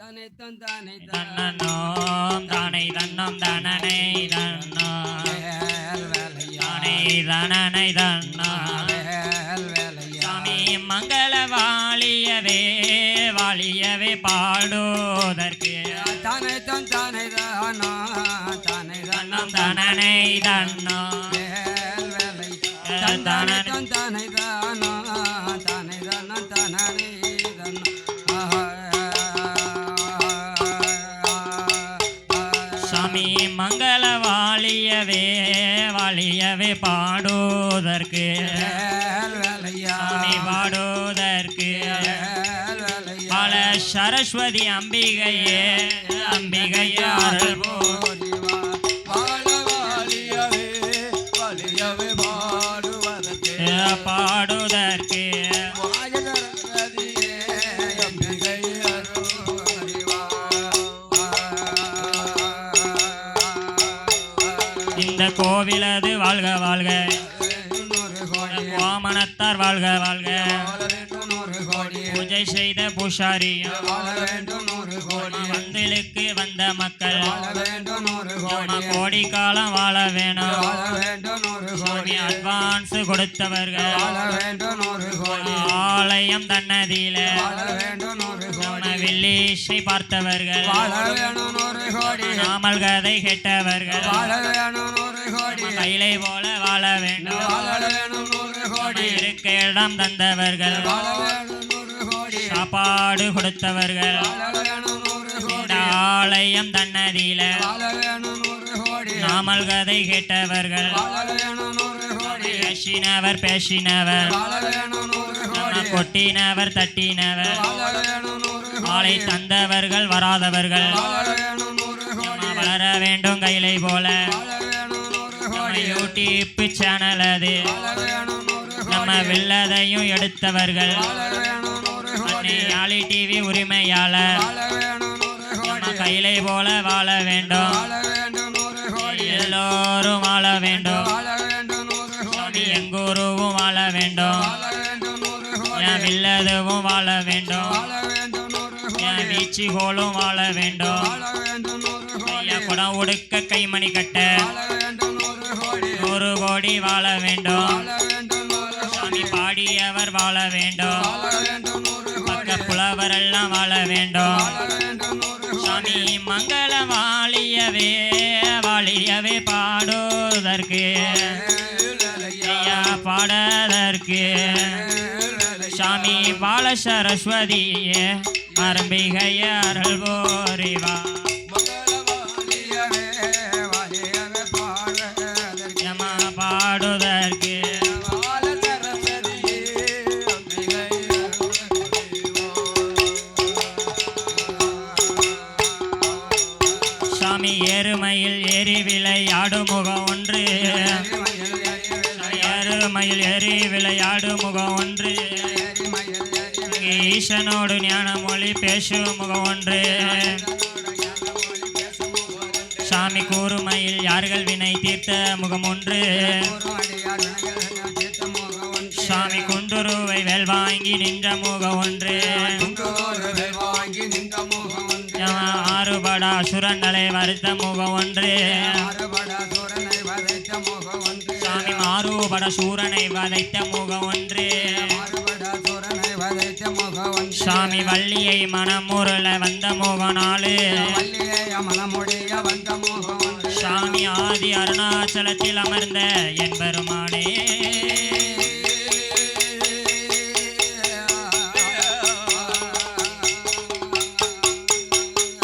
தானே தன் தானே தன்னோம் தானை தன்னம் தனனை தன்னோ தானை தனனை தன்னோ சாமி மங்கள வாழியவே வாழியவே பாடுவதற்கு. தானே தன் தானே தானோ தானே தன்னம் தனனை தன்னோ தானே தன் தானே தானோ தானே மங்கள வாழியவே வாழியவே பாடுவதற்கு. பாடுவதற்கு பல சரஸ்வதி அம்பிகையே அம்பிகையே அருள் பாடுவதற்கு. கோவிலது வாழ்க வாழ்க. கோமணத்தார் வாழ்க வாழ்க. பூஜை செய்த பூஷாரி மந்திலுக்கு வந்த மக்கள். கோடி காலம் வாழ வேணும். அட்வான்ஸ் கொடுத்தவர்கள். ஆலயம் தன்னதியில. வில்லீஷை பார்த்தவர்கள். நாமல் கதை கேட்டவர்கள். கைலை போல வாழ வேண்டும். இருக்க இடம் தந்தவர்கள். சாப்பாடு கொடுத்தவர்கள். இந்த ஆலயம் தன்னதியில. நாமல் கதை கேட்டவர்கள். பேசினவர் பேசினவர். நம்ம கொட்டினவர் தட்டினவர். ஆளை தந்தவர்கள் வராதவர்கள். வளர வேண்டும் கைலை போல. யூடியூப் சேனல் அது. நம்ம வெள்ளதையும் எடுத்தவர்கள். ஆலி டிவி உரிமையாளர். நம்ம கைலை போல வாழ வேண்டும். எல்லோரும் வாழ வேண்டும். எங்கூருவும் வாழ வேண்டும். என் வில்லதுவும் வாழ வேண்டும். என் வீச்சுகோலும் வாழ வேண்டும். என் குடம் உடுக்க கைமணி கட்ட. கோடி வாழ வேண்டும். சாமி பாடியவர் வாழ வேண்டும். பக்க புலவரெல்லாம் வாழ வேண்டும். சாமி மங்கள வாழியவே வாழியவே பாடுவதற்கு. பாடதற்கு சாமி பால சரஸ்வதியே அரும்பிகைய அருள் விளையாடு முகம் ஒன்று. ஏறுமையில் ஏறி விளையாடு முகம் ஒன்று. ஈசனோடு ஞான மொழி பேசும் முகம் ஒன்று. சாமி கூறுமையில் யார்கள் வினை தீர்த்த முகம் ஒன்று. சாமி குண்டுருவை வேல் வாங்கி நின்ற முகம் ஒன்று. சுரண்டலை வருத்த முகம் ஒன்று. சாமி மாறுபட சூரனை வதைத்த முகம் ஒன்று. சாமி வள்ளியை மனமுருள வந்த முகம் நாலு. சாமி ஆதி அருணாச்சலத்தில் அமர்ந்த என் பெருமானே.